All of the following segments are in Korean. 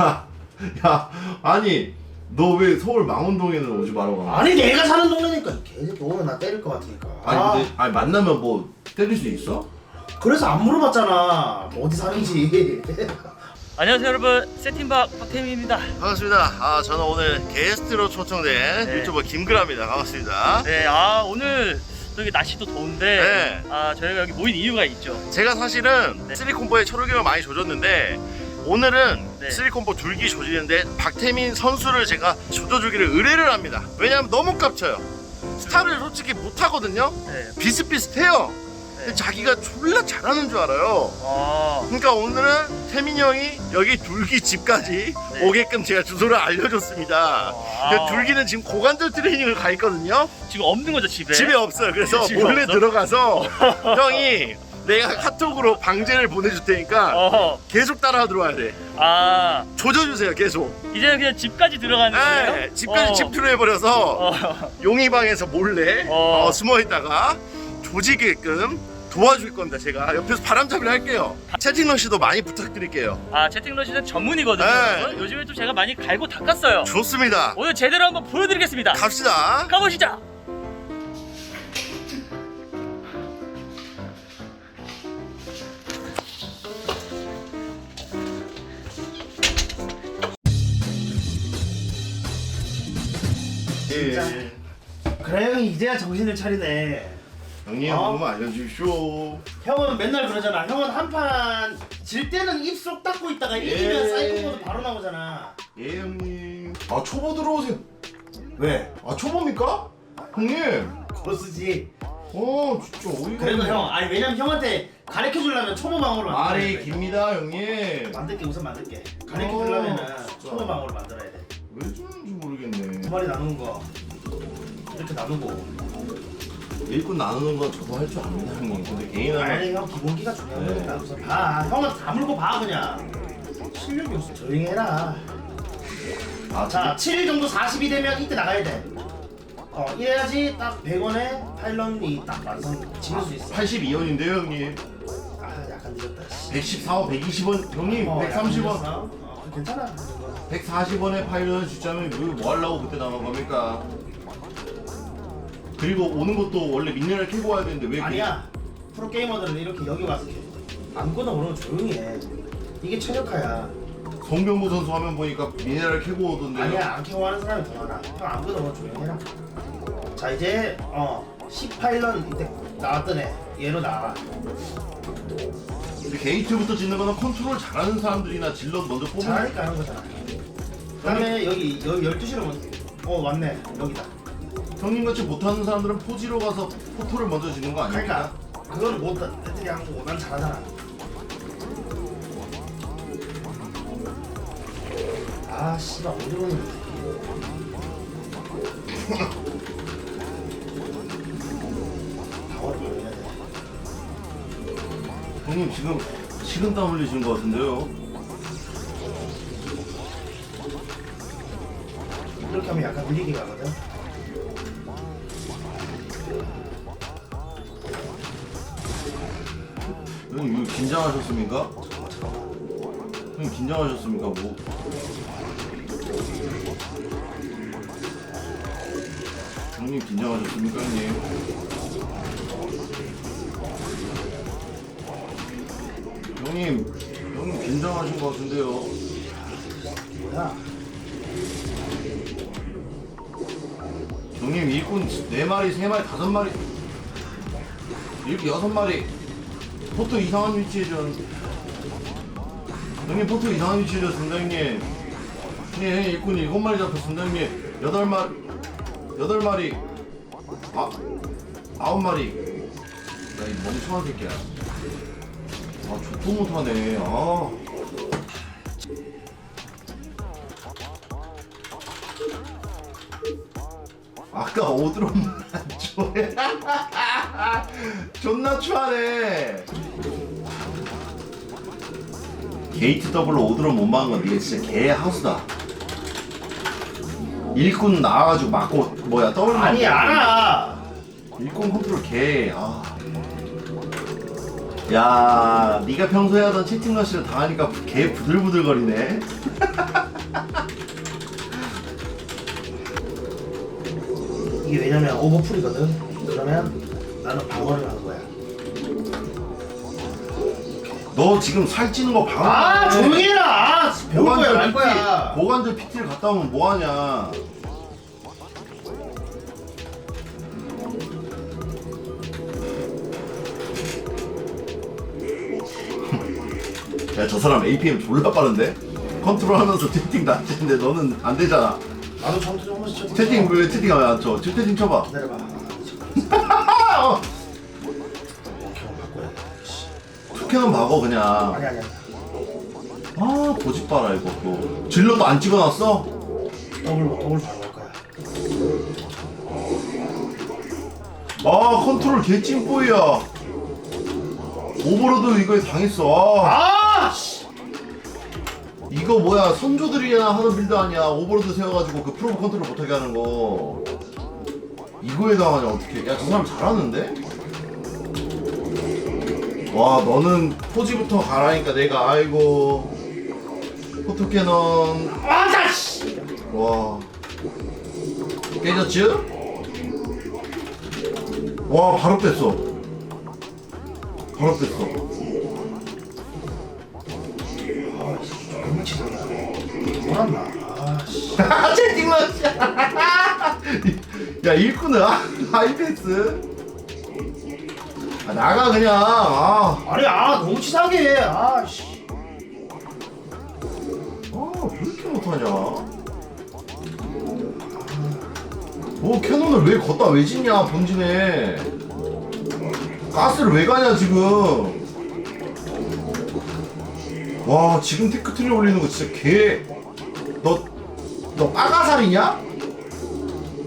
야, 야, 아니, 너 왜 서울 망원동에는 오지 말아 가? 아니 내가 사는 동네니까 계속 오면 나 때릴 것 같으니까. 아니, 아, 근데, 아니 만나면 뭐 때릴 수 있어? 그래서 안 물어봤잖아. 어디 사는지. 안녕하세요 여러분 세팅박 박태민입니다 반갑습니다. 아, 저는 오늘 게스트로 초청된 네. 유튜버 김그라입니다. 반갑습니다. 네 아 오늘 저기 날씨도 더운데 네. 아 저희가 여기 모인 이유가 있죠 제가 사실은 네. 쓰리콤보에 초록임을 많이 조졌는데 오늘은 네. 쓰리콤보 둘기 조지는데 박태민 선수를 제가 조져주기를 의뢰를 합니다. 왜냐하면 너무 깝쳐요. 스타를 솔직히 못하거든요. 네. 비슷비슷해요. 근데 네. 자기가 졸라 잘하는 줄 알아요. 아, 그러니까 오늘은 태민이 형이 여기 둘기 집까지 네. 오게끔 제가 주소를 알려줬습니다. 아. 근데 둘기는 지금 고관절 트레이닝을 가 있거든요. 지금 없는 거죠 집에 집에 없어요. 그래서 집에 몰래 없어? 들어가서 형이 내가 카톡으로 방제를 보내줄 테니까 어, 계속 따라 들어와야 돼. 아 조져주세요, 계속. 이제는 그냥 집까지 들어가는 거예요? 네, 집까지 어. 집투로 해버려서 어. 용의방에서 몰래 어. 어, 숨어있다가 조지게끔 도와줄 겁니다. 제가 옆에서 바람잡이를 할게요. 채팅러 씨도 많이 부탁드릴게요. 아 채팅러시는 전문이거든요 네. 여러분. 요즘에 좀 제가 많이 갈고 닦았어요 좋습니다. 오늘 제대로 한번 보여드리겠습니다 갑시다. 가보시죠 이 이제야 정신을 차리네. 형님 어? 한 번만 알려주십시오. 형은 맨날 그러잖아. 형은 한 판 질 때는 입쏙 닫고 있다가 예. 이기면 사이코모드 바로 나오잖아. 예 형님. 아 초보 들어오세요. 왜? 아 초보입니까? 형님. 고수지. 어 진짜 어이가 그래도 없네. 형, 아니 왜냐면 형한테 가르쳐 주려면 초보 방어로 말이 만들어야 돼. 깁니다 형님. 만들게 우선 만들게. 가르쳐 어, 주려면은 진짜. 초보 방어로 만들어야 돼. 왜 저런지 모르겠네. 두 마리 나누는 거 이렇게 나누고. 일꾼 나누는 건 저도 할 줄 압니다 형님. 근데 개인 하나 아니 형 기본기가 중요한 네. 거니까 우선 봐. 형은 다 물고 봐 그냥. 실력이 없어. 조용히 해라. 아 자, 7일 정도 40이 되면 이때 나가야 돼. 어, 이래야지 딱 100원에 파일런이 딱 완성 지을 수 있어. 82원인데요 형님. 아, 약간 늦었다. 씨. 114원, 120원 형님 어, 약간 130원. 늦었어. 어, 괜찮아. 140원에 파일럿 주자면 뭐, 뭐 하려고 그때 나간 겁니까? 그리고 오는 것도 원래 미네랄 캐고 와야 되는데 왜 아니야. 프로 게이머들은 이렇게 여기 와서 켜. 아무거나 오는 거 조용히 해. 이게 최적화야. 그 송병구 선수 화면 보니까 미네랄 캐고 오던데 아니야, 안 켜고 하는 사람이 더 많아. 형 아무거나 거 조용히 해라. 자, 이제 어, 18런 이때 나왔던 애. 얘로 나와. 근데 게이트부터 짓는 거는 컨트롤 잘하는 사람들이나 질럿 먼저 뽑는 잘하니까 하는 거잖아. 그 다음에 여기 여기 12시로 뭐, 어 왔네 여기다. 형님같이 못하는 사람들은 포지로 가서 포토를 먼저 짓는 거 아닙니까? 그러니까 그건 못 애들이 하고 난 잘하잖아. 아 씨발 돼. 형님 지금 식은땀 흘리시는 것 같은데요 이렇게 하면 약간 느리게 가거든. 긴장하셨습니까? 형님 긴장하셨습니까 뭐 형님 긴장하셨습니까 형님? 형님 형님 긴장하신 것 같은데요 뭐야? 형님 일꾼 네 마리, 세 마리, 다섯 마리 이렇게 여섯 마리 포토 이상한 위치에 전 형님 포토 이상한 위치에 졌습니다 형님 형님 형님 일꾼 일곱 마리 잡혔습니다 형님 여덟 마리 여덟 마리 아 아홉 마리. 나 이 멍청한 새끼야. 아 좋도 못하네. 아. 아까 오드롬 좋아해 존나 추하네. 게이트 더블 오드로 못 막은 건데 진짜 개 하수다. 일꾼 나와가지고 막고 뭐야 더블 아니 알아. 일꾼 컨트롤 개. 아. 야, 네가 평소에 하던 채팅 러시를 당하니까 개 부들부들거리네. 이게 왜냐면 오버풀이거든. 그러면 나는 방어를 하는 거야. 너 지금 살찌는 거 방어. 아 조용히 해라. 아, 배울 거야 거야. 고관절 PT를 갔다 오면 뭐 하냐? 야 저 사람 APM 졸라 빠른데? 컨트롤하면서 채팅 다 치는데 너는 안 되잖아. 나도 처음 한 번씩 쳐봤어. 채팅 왜 채팅 안 쳐? 지금 채팅 쳐봐. 기다려봐. 박어 그냥. 아니 아니 아니. 아 고집 봐라 이거 또. 질러도 안 찍어놨어? 더블 더블 바꿀 거야. 아 컨트롤 개찐뽀이야. 오버로드 이거에 당했어. 아. 아 씨. 이거 뭐야 선조들이나 하는 빌드 아니야 오버로드 세워가지고 그 프로브 컨트롤 못하게 하는 거 이거에 당하냐 어떻게 야 저 사람 잘하는데? 와 너는 포지부터 가라니까 내가 아이고. 포토캐넌 아자 씨. 와. 깨졌지? 와 바로 뺐어. 바로 뺐어. 아씨. 채팅만 야? 일꾼은 아, 하이패스 아, 나가 그냥 아, 아니 아 너무 치사하게. 아씨. 아, 왜 이렇게 못하냐 뭐 캐논을 왜 걷다 왜 짓냐 본진에 가스를 왜 가냐 지금 와 지금 테크 트리 올리는 거 진짜 개너너 빠가살이냐?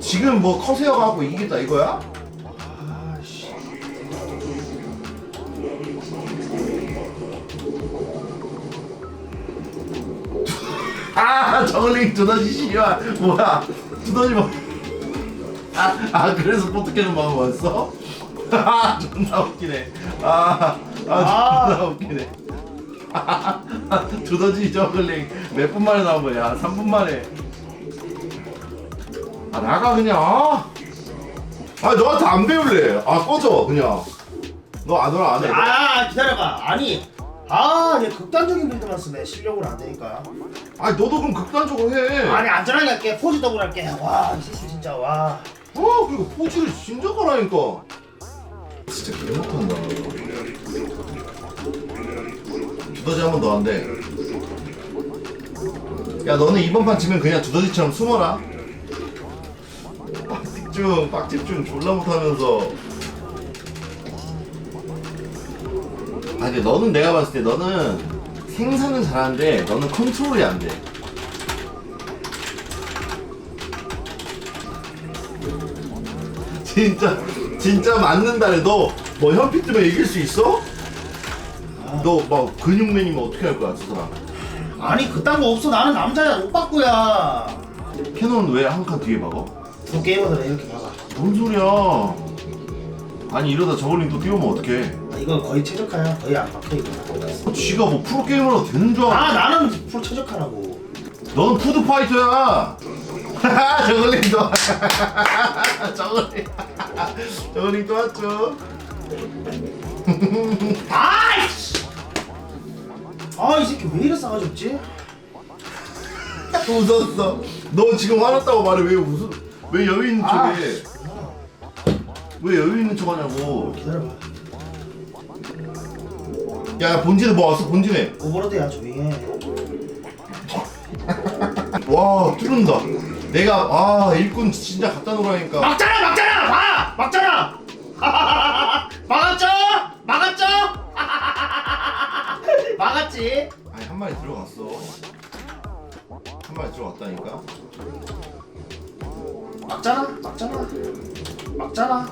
지금 뭐 커세어 가고 이기겠다 이거야? 아 저글링 두더지 씨발 뭐야? 두더지 뭐 아, 아 그래서 포트캐는 마음 왔어? 아 존나 웃기네. 아, 아 아. 존나 웃기네. 아, 두더지 저글링 몇 분 만에 나온 거야 3분 만에. 아 나가 그냥. 아, 아 너한테 안 배울래. 아 꺼져 그냥. 너 안 오라 안해. 아 기다려봐. 아니. 아, 얘 극단적인 빌드만 쓰네. 실력으로 안 되니까. 아니 너도 그럼 극단적으로 해 아니 안전하게 할게. 포즈 더블 할게. 와, 이 새끼 진짜 와. 어, 그리고 포즈를 진짜 가라니까. 진짜 개 못한다. 두더지 한 번더안 돼. 야, 너는 이번 판 지면 그냥 두더지처럼 숨어라. 빡집중, 빡집중 졸라 못하면서. 아, 근데 너는 내가 봤을 때 너는 생산은 잘하는데 너는 컨트롤이 안 돼. 진짜 진짜 맞는다래 너뭐 현피 뜨면 이길 수 있어? 너 막 근육맨이면 어떻게 할 거야 저 사람 아니 그딴 거 없어. 나는 남자야. 오빠꾸야. 캐논 왜 한 칸 뒤에 박어? 프로 게이머들 이렇게 막아. 뭔 소리야 아니 이러다 저글링 또 띄우면 어떡해 아, 이건 거의 최적화야. 거의 안 막혀 이거. 지가 뭐 프로게이머로 되는 줄 알아 아 나는 프로 최적화라고. 너는 푸드파이터야 저글링 또 저글링 저글링 또 왔죠 아이씨. 아이 새끼 왜 이래 싸가지 없지? 웃었어 너 지금 화났다고 말해 왜 웃어 왜 아. 척해 왜 여유 있는 척 하냐고 기다려봐. 야 본진에 뭐 왔어 본진에 오버로드야 조용히 해. 와 뚫는다 내가 아 일꾼 진짜 갖다 놓으라니까 막잖아 막잖아 봐 막잖아. 막았죠? 막았죠? 막았지? 아니 한 마리 들어갔어 한 마리 들어갔다니까 막잖아 막잖아 막잖아.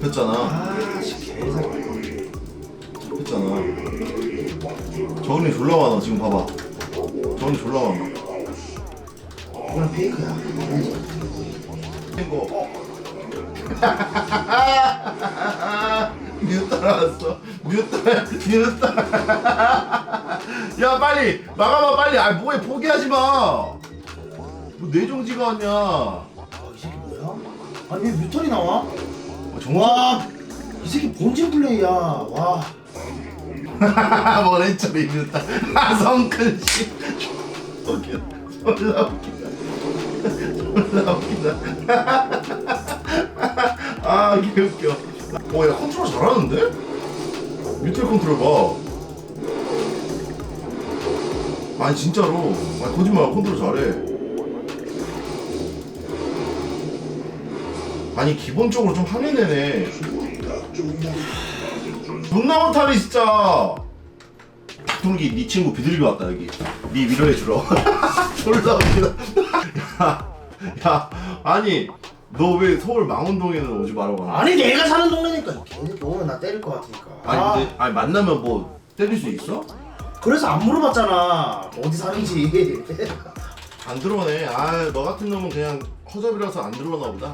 잡혔잖아. 아씨 개사기. 잡혔잖아. 저글링 졸라 많아 지금 봐봐. 저글링 졸라 많아. 이건 페이크야. 이거. 뮤 따라왔어. 뮤 따라 뮤 따라. 야 빨리. 막아봐 빨리. 아 뭐해 포기하지 마뭐 뇌정지가 왔냐 어, 이 새끼 뭐야? 아니 왜 뮤탈이 나와? 어, 정말 와, 이 새끼 본진 플레이야. 와. 뭐랬죠 리뷰다. 성큰 씨. 웃겨 졸라 웃기다. 졸라 웃기다. 아 개웃겨. 어야 컨트롤 잘하는데? 뮤탈 컨트롤 봐. 아니 진짜로. 아니 거짓말 컨트롤 잘해 아니 기본적으로 좀 항해내네. 존나 못하네 진짜. 둥기 네 친구 비둘기 왔다 여기. 네 위로해 주러. 졸라 웃기다. 야, 야 아니 너 왜 서울 망원동에는 오지 말라고 하냐 아니 내가 사는 동네니까. 걔네들 오면 나 때릴 것 같으니까. 아니 아, 근데 아니 만나면 뭐 때릴 수 있어? 그래서 안 물어봤잖아. 어디 사는지. 안 들어오네. 아 너 같은 놈은 그냥 허접이라서 안 들어오나 보다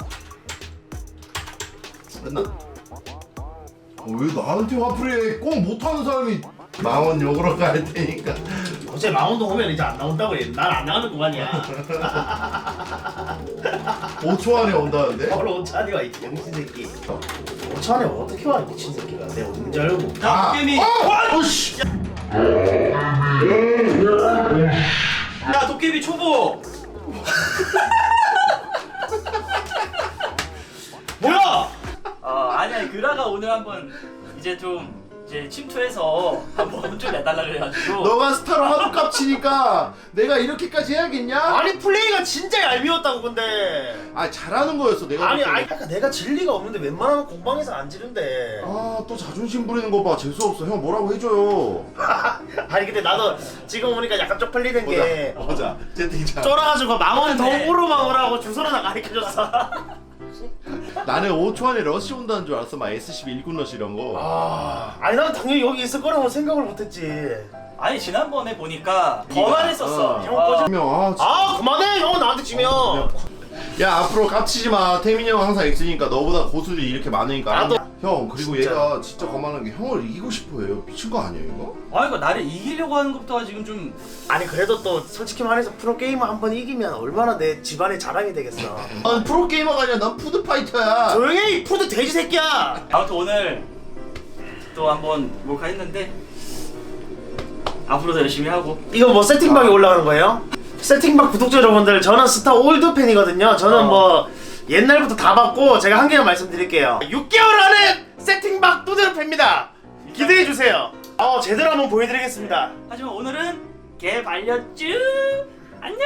맨날 어, 왜 나한테 화풀이 해 꼭 못하는 사람이 망원 욕으로 갈 테니까 어제 망원동 오면 이제 안 나온다고 해. 난안 나가는 구간이야. 5초 안에 온다는데? 바로 오찬이 와, 이 병신 새끼. 오찬이 어떻게 와, 이 미친 새끼가. 내가 언제 알고. 야 도깨비 아! 어씨! 야 도깨비 초보 오늘 한번 이제 좀 이제 침투해서 한번 좀 내달라 그래가지고 너가 스타로 하도 깝치니까 내가 이렇게까지 해야겠냐? 아니 플레이가 진짜 얄미웠다고 근데. 아 잘하는 거였어 내가 아니. 아니 그러니까 내가 질 리가 없는데 웬만하면 공방에서 안 지른대. 아또 자존심 부리는 거 봐 재수 없어 형 뭐라고 해줘요 아니 근데 나도 지금 보니까 약간 쪽팔리는 게 보자 채팅창 쫄아가지고 망원 네. 동으로만 오라고 주소로 나 가르쳐줬어. 나는 5초 안에 러시 온다는 줄 알았어 막 SCB 일군 러시 이런 거 아, 아니 난 당연히 여기 있을 거라고 생각을 못했지. 아니 지난번에 보니까 네가- 더만 했었어 어. 형 어. 꺼져. 분명 아, 진짜. 아 그만해 형 나한테 지면. 야 앞으로 깝치지 마 태민이 형 항상 있으니까 너보다 고수들이 이렇게 많으니까 나도- 형 그리고 진짜. 얘가 진짜 거만한 게 형을 이기고 싶어 해요 미친 거 아니에요 이거? 아니 그 나를 이기려고 하는 것부터가 지금 좀 아니 그래도 또 솔직히 말해서 프로 게이머 한 번 이기면 얼마나 내 집안의 자랑이 되겠어. 난 프로 게이머가 아니라 난 푸드 파이터야 조용히 해, 이 푸드 돼지 새끼야. 아무튼 오늘 또 한번 몰카 했는데 앞으로도 열심히 하고 이거 뭐 세팅방에 올라가는 거예요? 세팅방 구독자 여러분들 저는 스타 올드 팬이거든요. 저는 어. 뭐 옛날부터 다 봤고 제가 한 개만 말씀드릴게요. 6개월 안에 세팅방 두드려 팹니다. 기대해 주세요. 어 제대로 한번 보여드리겠습니다. 하지만 오늘은 개 발렸쥬 안녕